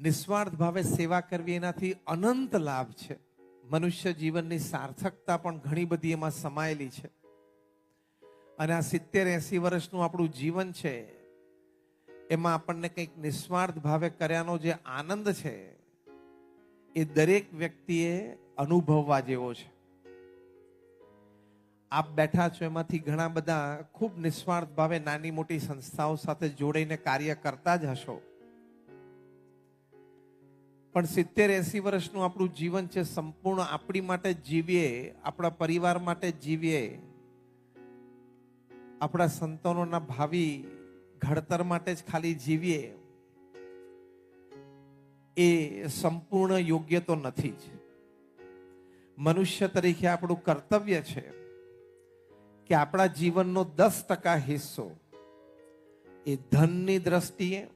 નિસ્વાર્થ ભાવે સેવા કરવી એનાથી અનંત લાભ છે. મનુષ્ય જીવનની સાર્થકતા પણ ઘણી બધી એમાં સમાયેલી છે. અને આ સિત્તેર એસી વર્ષનું આપણું જીવન છે, એમાં આપણને કંઈક નિસ્વાર્થ ભાવે કર્યાનો જે આનંદ છે, એ દરેક વ્યક્તિએ અનુભવવા જેવો છે. આપ બેઠા છો એમાંથી ઘણા બધા ખૂબ નિસ્વાર્થ ભાવે નાની મોટી સંસ્થાઓ સાથે જોડાઈને કાર્ય કરતા જ હશો. પણ સિત્તેર એસી વર્ષનું આપણું જીવન છે, સંપૂર્ણ આપણી માટે જીવીએ, આપણા પરિવાર માટે જીવીએ. આપણા સંતાનોના ભાવિ ઘડતર માટે જ ખાલી જીવીએ. એ સંપૂર્ણ યોગ્ય તો નથી જ. મનુષ્ય તરીકે આપણું કર્તવ્ય છે કે આપણા જીવનનો દસ ટકા હિસ્સો એ ધનની દ્રષ્ટિએ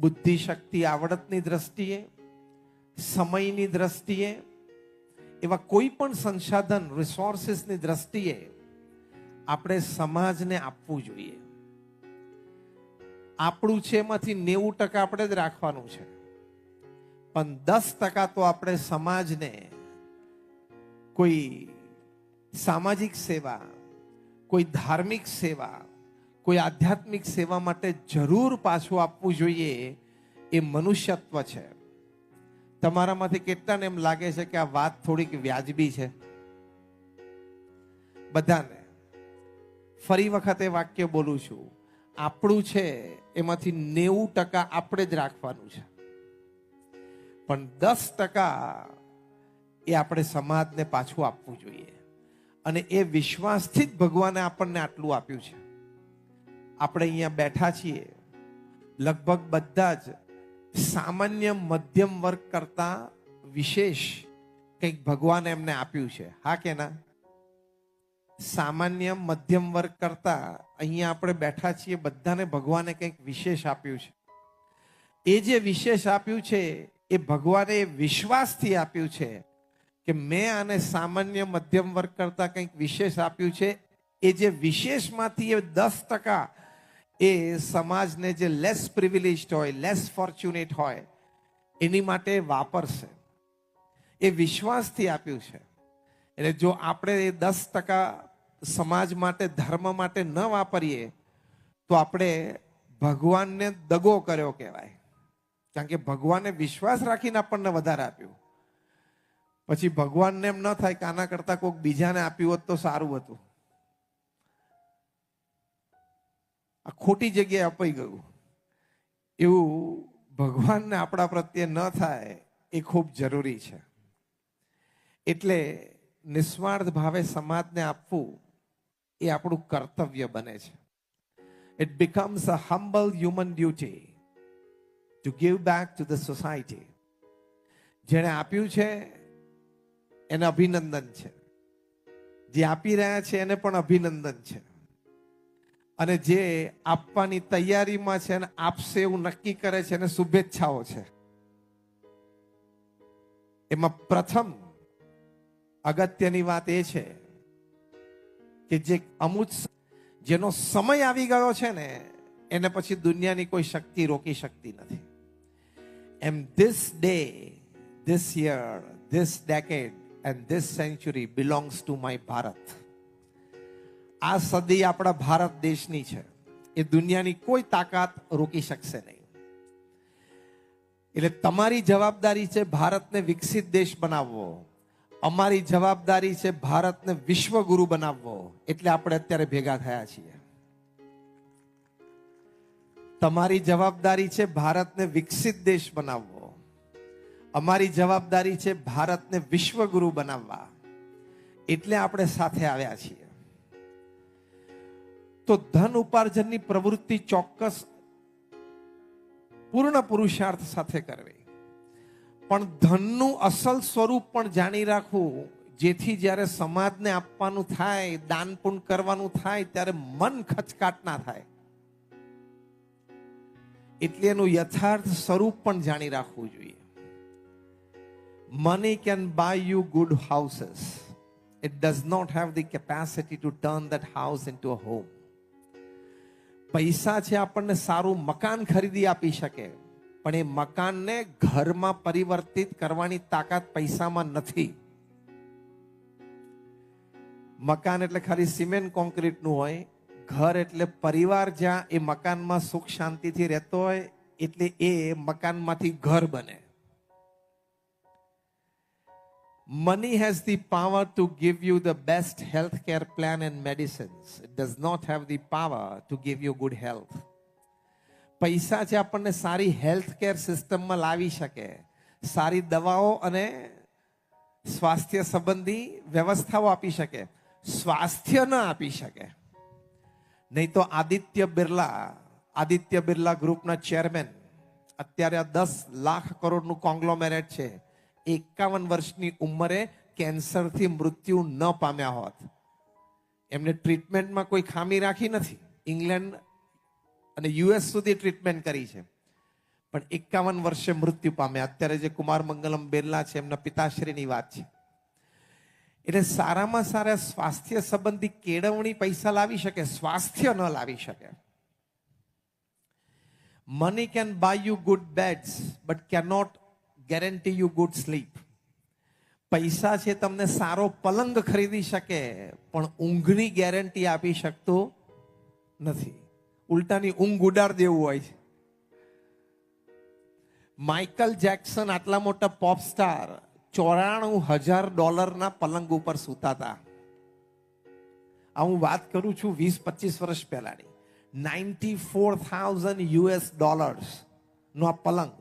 બુદ્ધિ શક્તિ આવડતની દ્રષ્ટિએ, સમયની દ્રષ્ટિએ, એવા કોઈ પણ સંસાધન રિસોર્સિસની દ્રષ્ટિએ આપણે સમાજને આપવું જોઈએ. આપણું છે એમાંથી નેવું ટકા આપણે જ રાખવાનું છે. પણ દસ ટકા તો આપણે સમાજને કોઈ સામાજિક સેવા, કોઈ ધાર્મિક સેવા કોઈ આધ્યાત્મિક સેવા માટે જરૂર પાછું આપવું જોઈએ એ મનુષ્યત્વ છે. તમારામાંથી કેટલાને એમ લાગે છે કે આ વાત થોડીક વ્યાજબી છે? બધાને. ફરી વખતે વાક્ય બોલું છું. આપણું છે એમાંથી નેવું ટકા આપણે જ રાખવાનું છે. પણ દસ ટકા એ આપણે સમાજને પાછું આપવું જોઈએ. અને એ વિશ્વાસથી જ ભગવાને આપણને આટલું આપ્યું છે. આપણે અહીંયા બેઠા છીએ. લગભગ બધા જ સામાન્ય મધ્યમ વર્ગ કરતા વિશેષ કંઈક ભગવાને એમને આપ્યું છે. હા કે ના? સામાન્ય મધ્યમ વર્ગ કરતા અહીંયા આપણે બેઠા છીએ, બધાને ભગવાને કંઈક વિશેષ આપ્યું છે. એ જે વિશેષ આપ્યું છે, એ ભગવાને વિશ્વાસથી આપ્યું છે કે મેં આને સામાન્ય મધ્યમ વર્ગ કરતા કંઈક વિશેષ આપ્યું છે. એ જે વિશેષમાંથી એ દસ ટકા એ સમાજને જે લેસ પ્રિવિલેજ્ડ હોય લેસ ફોર્ચ્યુનેટ હોય, એની માટે વાપરશે. એ વિશ્વાસથી આપ્યું છે. એટલે જો આપણે એ દસ ટકા સમાજ માટે, ધર્મ માટે ન વાપરીએ, તો આપણે ભગવાનને દગો કર્યો કહેવાય. કારણ કે ભગવાને વિશ્વાસ રાખીને આપણને વધારે આપ્યું. પછી ભગવાનને એમ ન થાય કે આના કરતા કોઈક બીજાને આપ્યું હોત તો સારું હતું. આ ખોટી જગ્યાએ અપાઈ ગયું. એવું ભગવાનને આપણા પ્રત્યે ન થાય એ ખૂબ જરૂરી છે. એટલે નિસ્વાર્થ ભાવે સમાજને આપવું એ આપણું કર્તવ્ય બને છે. It becomes a humble human duty to give back to the society જેણે આપ્યું છે, એને અભિનંદન છે. જે આપી રહ્યા છે, એને પણ અભિનંદન છે. અને જે આપવાની તૈયારીમાં છે અને આપશે એવું નક્કી કરે છે અને શુભેચ્છાઓ છે. એમાં પ્રથમ અગત્યની વાત એ છે કે જે અમુક જેનો સમય આવી ગયો છે ને, એને પછી દુનિયાની કોઈ શક્તિ રોકી શકતી નથી. એમ this day this year this decade and this century belongs to my Bharat આ સદી આપણા ભારત દેશની છે. એ દુનિયાની કોઈ તાકાત રોકી શકશે નહીં. એટલે તમારી જવાબદારી છે ભારતને વિકસિત દેશ બનાવવો. અમારી જવાબદારી છે ભારતને વિશ્વગુરુ બનાવવો. એટલે આપણે અત્યારે ભેગા થયા છીએ. તમારી જવાબદારી છે ભારતને વિકસિત દેશ બનાવવો. અમારી જવાબદારી છે ભારતને વિશ્વગુરુ બનાવવા. એટલે આપણે સાથે આવ્યા છીએ. તો ધન ઉપાર્જનની પ્રવૃત્તિ ચોક્કસ પૂર્ણ પુરુષાર્થ સાથે કરવી. પણ ધનનું અસલ સ્વરૂપ પણ જાણી રાખવું. જેથી જ્યારે સમાજને આપવાનું થાય, દાન પુણ્ય કરવાનું થાય, ત્યારે મન ખચકાટ ના થાય. એટલે એનું યથાર્થ સ્વરૂપ પણ જાણી રાખવું જોઈએ. Money can buy you good houses it does not have the capacity to turn that house into a home પૈસા છે આપણને સારું મકાન ખરીદી આપી શકે, પણ એ મકાનને ઘરમાં પરિવર્તિત કરવાની તાકાત પૈસામાં નથી. મકાન એટલે ખાલી સિમેન્ટ કોન્ક્રીટનું હોય, ઘર એટલે પરિવાર જ્યાં એ મકાનમાં સુખ શાંતિથી રહેતો હોય, એટલે એ મકાનમાંથી ઘર બને. Money has the power to give you the best healthcare plan and medicines. It does not have the power to give you good health. પૈસા જે આપણને સારી હેલ્થ કેર સિસ્ટમમાં લાવી શકે, સારી દવાઓ અને સ્વાસ્થ્ય સંબંધી વ્યવસ્થાઓ આપી શકે, સ્વાસ્થ્ય ન આપી શકે નહીં તો આદિત્ય બિરલા આદિત્ય બિરલા ગ્રુપના ચેરમેન અત્યારે આ દસ લાખ કરોડનું કોંગ્લોમેરેટ છે એકાવન વર્ષની ઉંમરે કેન્સરથી મૃત્યુ ન પામ્યા હોત. એમને ટ્રીટમેન્ટમાં કોઈ ખામી રાખી નથી. ઇંગ્લેન્ડ અને યુએસ સુધી ટ્રીટમેન્ટ કરી છે. પણ એકાવન વર્ષે મૃત્યુ પામ્યા. અત્યારે જે કુમાર મંગલમ બિરલા છે, એમના પિતાશ્રીની વાત છે. એટલે સારામાં સારા સ્વાસ્થ્ય સંબંધી કેળવણી પૈસા લાવી શકે, સ્વાસ્થ્ય ન લાવી શકે. Money can buy you good beds but cannot guarantee you good sleep પૈસા છે તમને સારો પલંગ ખરીદી શકે, પણ ઊંઘની ગેરંટી આપી શકતો નથી. ઉલટાની ઊંઘ ઉડાડ દેવું હોય છે. માઇકલ જેક્સન આટલા મોટા પોપ સ્ટાર ચોરાણું હજાર ડોલરના પલંગ ઉપર સૂતા હતા. આ હું વાત કરું છું વીસ પચીસ વર્ષ પહેલાની. Ninety four thousand US dollars નો આ પલંગ.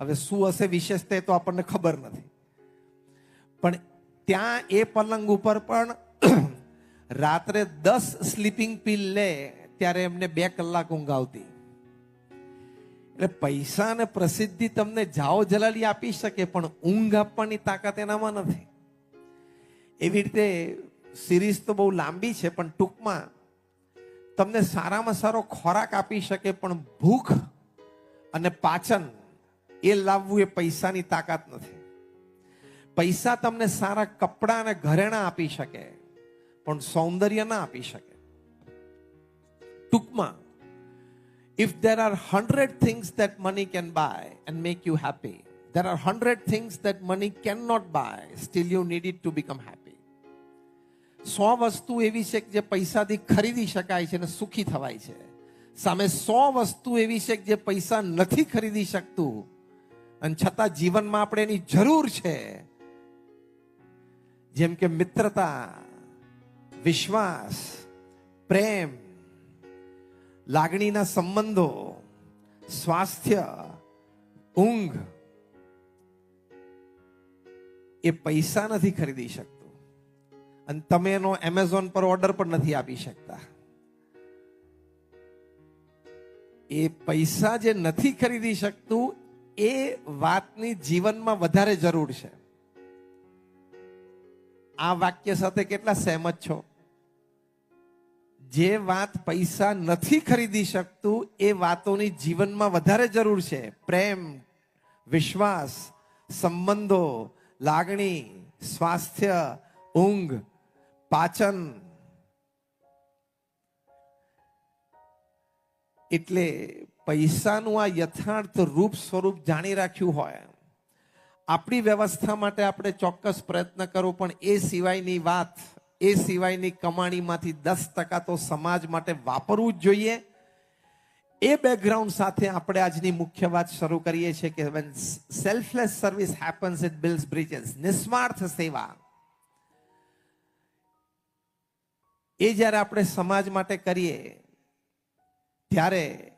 હવે શું હશે વિશેષતા તો આપણને ખબર નથી. પણ ત્યાં એ પલંગ ઉપર પણ રાત્રે દસ સ્લીપિંગ પિલ લે ત્યારે એમને બે કલાક ઊંઘ આવતી. એટલે પૈસા અને પ્રસિદ્ધિ તમને જાઓ જલાલી આપી શકે, પણ ઊંઘ આપવાની તાકાત એનામાં નથી. એવી રીતે સિરીઝ તો બહુ લાંબી છે, પણ ટૂંકમાં તમને સારામાં સારો ખોરાક આપી શકે, પણ ભૂખ અને પાચન એ લાવવું એ પૈસાની તાકાત નથી પૈસા તમને સારા કપડાં અને ઘરેણા આપી શકે પણ સૌંદર્ય ના આપી શકે ટૂંકમાં if there are 100 things that money can buy and make you happy there are 100 things that money cannot buy still you need it to become happy સો વસ્તુ એવી છે કે જે પૈસાથી ખરીદી શકાય છે અને સુખી થવાય છે સામે સો વસ્તુ એવી છે કે જે પૈસા નથી ખરીદી શકતું અને છતાં જીવનમાં આપણે એની જરૂર છે. જેમ કે મિત્રતા, વિશ્વાસ, પ્રેમ, લાગણીના સંબંધો, સ્વાસ્થ્ય, ઊંઘ, એ પૈસા નથી ખરીદી શકતું. અને તમે એનો એમેઝોન પર ઓર્ડર પણ નથી આપી શકતા. એ પૈસા જે નથી ખરીદી શકતું એ વાતની જીવનમાં વધારે જરૂર છે. આ વાક્ય સાથે કેટલા સહેમત છો? જે વાત પૈસા નથી ખરીદી શકતું, એ વાતોની જીવનમાં વધારે જરૂર છે. પ્રેમ, વિશ્વાસ, સંબંધો, લાગણી, સ્વાસ્થ્ય, ઊંઘ, પાચન એટલે પૈસાનું આ યથાર્થ રૂપ સ્વરૂપ જાણી રાખ્યું હોય. આપણી વ્યવસ્થા માટે આપણે ચોક્કસ પ્રયત્ન કરવો પણ એ સિવાયની વાત, એ સિવાયની કમાણીમાંથી દસ ટકા તો સમાજ માટે વાપરવું જ જોઈએ. એ બેકગ્રાઉન્ડ સાથે આપણે આજની મુખ્ય વાત શરૂ કરીએ છીએ કે when selfless service happens it builds bridges નિસ્વાર્થ સેવા. એ જ્યારે આપણે સમાજ માટે કરીએ ત્યારે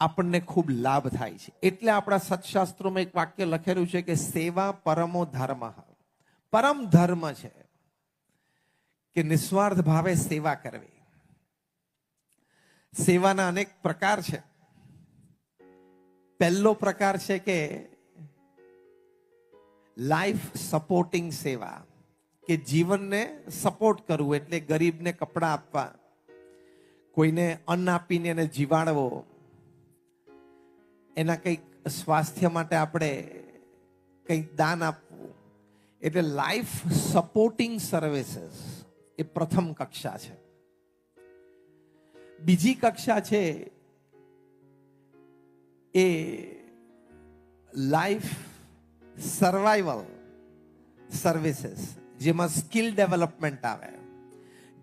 આપણને ખૂબ લાભ થાય છે. એટલે આપણા સત્શાસ્ત્રોમાં એક વાક્ય લખેલું છે કે સેવા પરમો ધર્મ. પરમ ધર્મ છે કે નિસ્વાર્થ ભાવે સેવા કરવી. સેવાના અનેક પ્રકાર છે. પહેલો પ્રકાર છે કે લાઈફ સપોર્ટિંગ સેવા, કે જીવનને સપોર્ટ કરવું એટલે ગરીબને કપડાં આપવા. કોઈને અન્ન આપીને એને જીવાડવો, એના કંઈક સ્વાસ્થ્ય માટે આપણે કંઈક દાન આપવું, એટલે લાઈફ સપોર્ટિંગ સર્વિસીસ એ પ્રથમ કક્ષા છે. બીજી કક્ષા છે એ લાઈફ સર્વાઈવલ સર્વિસીસ જેમાં સ્કિલ ડેવલપમેન્ટ આવે,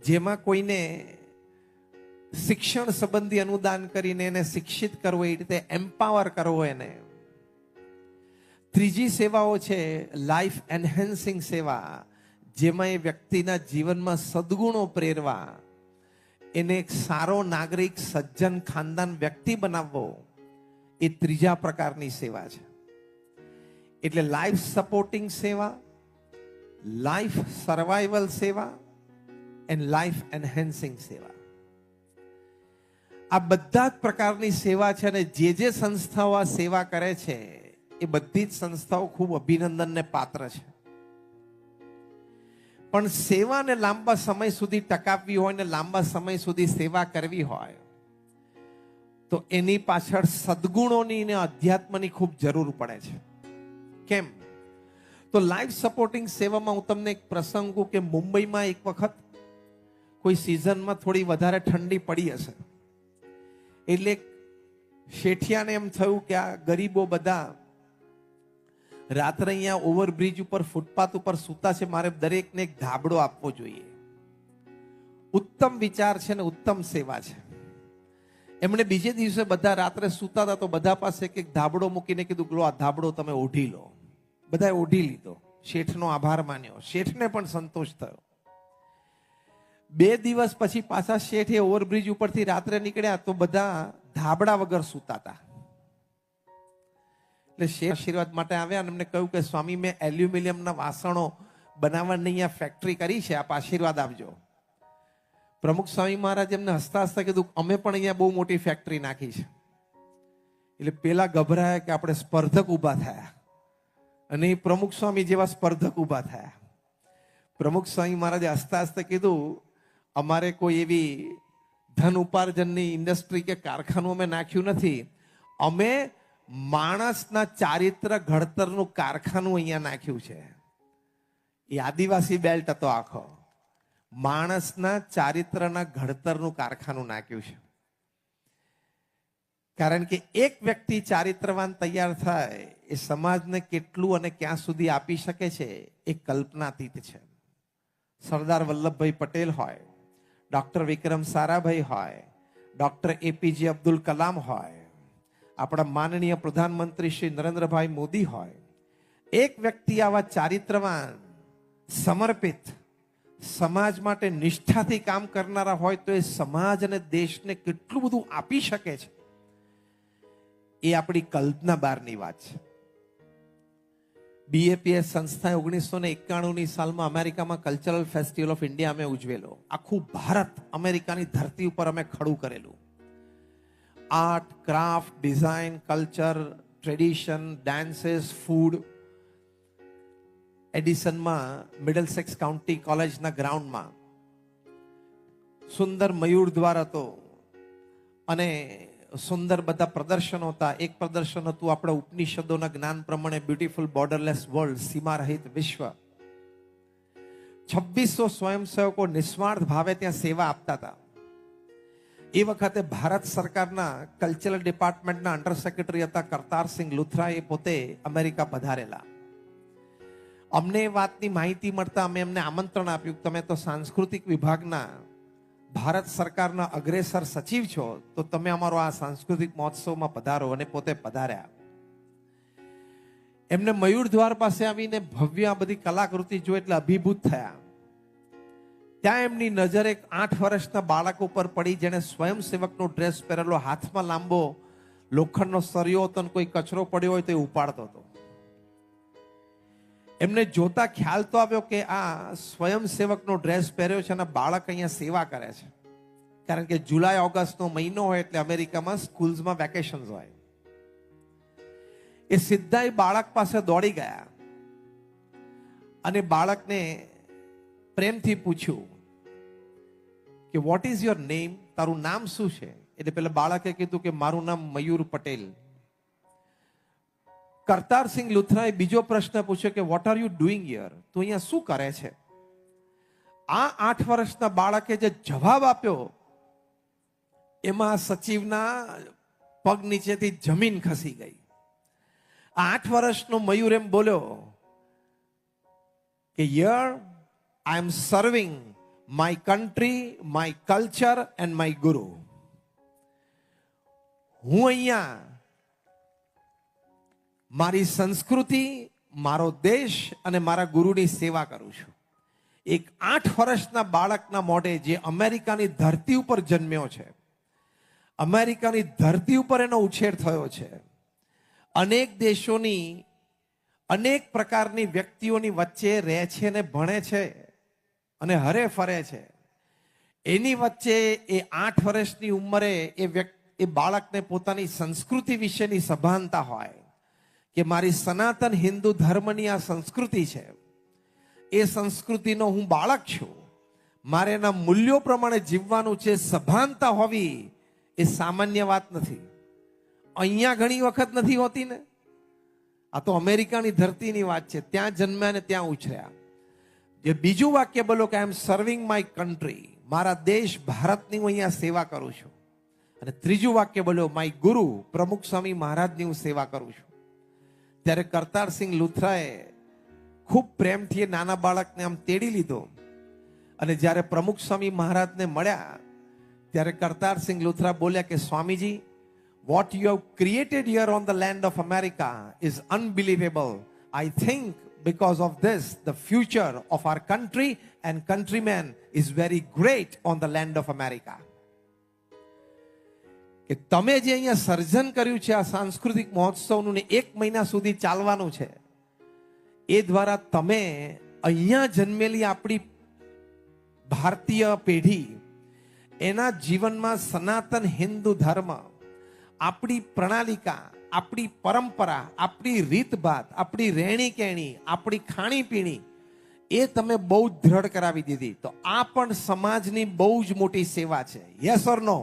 જેમાં કોઈને શિક્ષણ સંબંધી અનુદાન કરીને એને શિક્ષિત કરવો, એ રીતે એમ્પાવર કરવો એને. ત્રીજી સેવાઓ છે લાઈફ એન્હેન્સિંગ સેવા, જેમાં એ વ્યક્તિના જીવનમાં સદગુણો પ્રેરવા. એને એક સારો નાગરિક, સજ્જન, ખાનદાન વ્યક્તિ બનાવવો, એ ત્રીજા પ્રકારની સેવા છે. એટલે લાઈફ સપોર્ટિંગ સેવા લાઈફ સર્વાઈવલ સેવા એન્ડ લાઈફ એન્હેન્સિંગ સેવા. આ બધા જ પ્રકારની સેવા છે અને જે જે સંસ્થાઓ આ સેવા કરે છે, એ બધી જ સંસ્થાઓ ખૂબ અભિનંદનને પાત્ર છે. પણ સેવાને લાંબા સમય સુધી ટકાવવી હોય ને લાંબા સમય સુધી સેવા કરવી હોય, તો એની પાછળ સદગુણોની ને અધ્યાત્મની ખૂબ જરૂર પડે છે. કેમ? તો લાઈફ સપોર્ટિંગ સેવામાં હું તમને એક પ્રસંગ કે મુંબઈમાં એક વખત કોઈ સિઝનમાં થોડી વધારે ઠંડી પડી હશે. એટલે શેઠિયાને એમ થયું કે આ ગરીબો બધા રાત્રે અહીંયા ઓવરબ્રિજ ઉપર, ફૂટપાથ ઉપર સૂતા છે, મારે દરેકને એક ધાબળો આપવો જોઈએ. ઉત્તમ વિચાર છે ને ઉત્તમ સેવા છે. એમણે બીજે દિવસે બધા રાત્રે સૂતા હતા તો બધા પાસે એક ધાબળો મૂકીને કીધું, લો, આ ધાબળો તમે ઓઢી લો. બધાએ ઓઢી લીધો. શેઠનો આભાર માન્યો. શેઠને પણ સંતોષ થયો. બે દિવસ પછી પાછા શેઠ એ ઓવરબ્રિજ ઉપરથી રાત્રે નીકળ્યા તો બધા ધાબડા વગર સૂતા હતા. એટલે શેઠ આશીર્વાદ માટે આવ્યા અને એમને કહ્યું કે, સ્વામી, મેં એલ્યુમિનિયમના વાસણો બનાવવાની અહીંયા ફેક્ટરી કરી છે. આપ આશીર્વાદ આપજો. પ્રમુખ સ્વામી મહારાજ એમને હસતા હસતા કીધું, અમે પણ અહીંયા બહુ મોટી ફેક્ટરી નાખી છે. એટલે પેલા ગભરાયા કે આપણે સ્પર્ધક ઊભા થયા. અને પ્રમુખ સ્વામી જેવા સ્પર્ધક ઊભા થયા. પ્રમુખ સ્વામી મહારાજે હસતા હસતા કીધું અમારે કોઈ એવી ધન ઉપાર્જનની ઇન્ડસ્ટ્રી કે કારખાનું અમે નાખ્યું નથી. અમે માણસના ચારિત્ર ઘડતરનું કારખાનું અહીંયા નાખ્યું છે. એ આદિવાસી બેલ્ટ હતો આખો. માણસના ચારિત્રના ઘડતરનું કારખાનું નાખ્યું છે. કારણ કે એક વ્યક્તિ ચારિત્રવાન તૈયાર થાય, એ સમાજને કેટલું અને ક્યાં સુધી આપી શકે છે, એ કલ્પનાતીત છે. સરદાર વલ્લભભાઈ પટેલ હોય ડોક્ટર વિક્રમ સારાભાઈ હોય, ડોક્ટર એપીજે અબ્દુલ કલામ હોય, આપણા માનનીય પ્રધાનમંત્રી શ્રી નરેન્દ્રભાઈ મોદી હોય, એક વ્યક્તિ આવા ચારિત્રવાન, સમર્પિત, સમાજ માટે નિષ્ઠાથી કામ કરનારા હોય તો એ સમાજ અને દેશને કેટલું બધું આપી શકે છે? એ આપણી કલ્પના બહારની વાત છે. બીએપીએસ સંસ્થાએ ઓગણીસો ને એકાણુંની સાલમાં અમેરિકામાં કલ્ચરલ ફેસ્ટિવલ ઓફ ઇન્ડિયા અમે ઉજવેલો. આખું ભારત અમેરિકાની ધરતી ઉપર અમે ખડું કરેલું. Art craft design culture tradition dances food એડિસનમાં Middlesex County કોલેજના ગ્રાઉન્ડમાં સુંદર મયુર દ્વાર હતો. અને સુંદર બધા પ્રદર્શનો હતા, એક પ્રદર્શન હતું આપણા ઉપનિષદોના જ્ઞાન પ્રમાણે બ્યુટીફુલ બોર્ડરલેસ વર્લ્ડ સીમા રહિત વિશ્વ. છવ્વીસો સ્વયંસેવકો નિસ્વાર્થ ભાવે ત્યાં સેવા આપતા હતા. એ વખતે ભારત સરકારના કલ્ચરલ ડિપાર્ટમેન્ટના અંડર સેક્રેટરી હતા કરતારસિંહ લુથરા એ પોતે અમેરિકા પધારેલા. અમને એ વાતની માહિતી મળતા અમે એમને આમંત્રણ આપ્યું કે તમે તો સાંસ્કૃતિક વિભાગના ભારત સરકારના અગ્રેસર સચિવ છો, તો તમે અમારો આ સાંસ્કૃતિક મહોત્સવમાં પધારો અને પોતે પધાર્યા. એમને મયુર દ્વાર પાસે આવીને ભવ્ય આ બધી કલાકૃતિ જોઈ એટલે અભિભૂત થયા. ત્યાં એમની નજર એક આઠ વર્ષના બાળક ઉપર પડી જેણે સ્વયંસેવકનો ડ્રેસ પહેરેલો હાથમાં લાંબો લોખંડનો સરિયો હતો કોઈ કચરો પડ્યો હોય તો એ ઉપાડતો હતો. એમને જોતા ખ્યાલ તો આવ્યો કે આ સ્વયંસેવકનો ડ્રેસ પહેર્યો છે અને બાળક અહીંયા સેવા કરે છે. કારણ કે જુલાઈ, ઓગસ્ટનો મહિનો હોય એટલે અમેરિકામાં સ્કૂલ્સમાં વેકેશન્સ હોય. એ સીધા એ બાળક પાસે દોડી ગયા. અને બાળકને પ્રેમથી પૂછ્યું કે વોટ ઇઝ યોર નેમ તારું નામ શું છે? એટલે પેલા બાળકે કીધું કે, મારું નામ મયુર પટેલ. કરતારસિંહ લુથરાએ બીજો પ્રશ્ન પૂછ્યો કે વોટ આર યુ ડુઈંગ યર તું અહીંયા શું કરે છે? આ આઠ વર્ષના બાળકે જે જવાબ આપ્યો, એમાં સચિવના પગ નીચેથી જમીન ખસી ગઈ. આઠ વર્ષનો મયુર એમ બોલ્યો કે year I am serving my country my culture and my guru હું અહીંયા મારી સંસ્કૃતિ, મારો દેશ અને મારા ગુરુની સેવા કરું છું. એક આઠ વર્ષના બાળકના મોઢે જે અમેરિકાની ધરતી ઉપર જન્મ્યો છે, અમેરિકાની ધરતી ઉપર એનો ઉછેર થયો છે, અનેક દેશોની, અનેક પ્રકારની વ્યક્તિઓની વચ્ચે રહે છે અને ભણે છે અને હરે ફરે છે. એની વચ્ચે એ આઠ વર્ષની ઉંમરે એ વ્યક્તિ, એ બાળકને પોતાની સંસ્કૃતિ વિશેની સભાનતા હોય. કે મારી સનાતન હિન્દુ ધર્મની આ સંસ્કૃતિ છે, એ સંસ્કૃતિનો હું બાળક છું. મારે એના મૂલ્યો પ્રમાણે જીવવાનું છે સભાનતા હોવી એ સામાન્ય વાત નથી. અહીંયા ઘણી વખત નથી હોતી ને? આ તો અમેરિકાની ધરતીની વાત છે. ત્યાં જન્મ્યા ને ત્યાં ઉછર્યા. જે બીજું વાક્ય બોલો કે I am serving my country મારા દેશ ભારતની હું અહીંયા સેવા કરું છું. અને ત્રીજું વાક્ય બોલ્યો માય ગુરુ પ્રમુખ સ્વામી મહારાજની હું સેવા કરું છું. ત્યારે કરતારસિંહ લુથરાએ ખૂબ પ્રેમથી એ નાના બાળકને આમ તેડી લીધો. અને જ્યારે પ્રમુખ સ્વામી મહારાજને મળ્યા, ત્યારે કરતારસિંહ લુથરા બોલ્યા કે, Swamiji what you have created here on the land of America is unbelievable I think because of this, the future of our country and countrymen is very great on the land of america. કે તમે જે અહીંયા સર્જન કર્યું છે આ સાંસ્કૃતિક મહોત્સવનું ને એક મહિના સુધી ચાલવાનું છે, એ દ્વારા તમે અહીંયા જન્મેલી આપણી ભારતીય પેઢી, એના જીવનમાં સનાતન હિન્દુ ધર્મ, આપણી પ્રણાલિકા, આપણી પરંપરા, આપણી રીતભાત, આપણી રહેણી કહેણી આપણી ખાણીપીણી, એ તમે બહુ દ્રઢ કરાવી દીધી. તો આ પણ સમાજની બહુ જ મોટી સેવા છે. Yes or no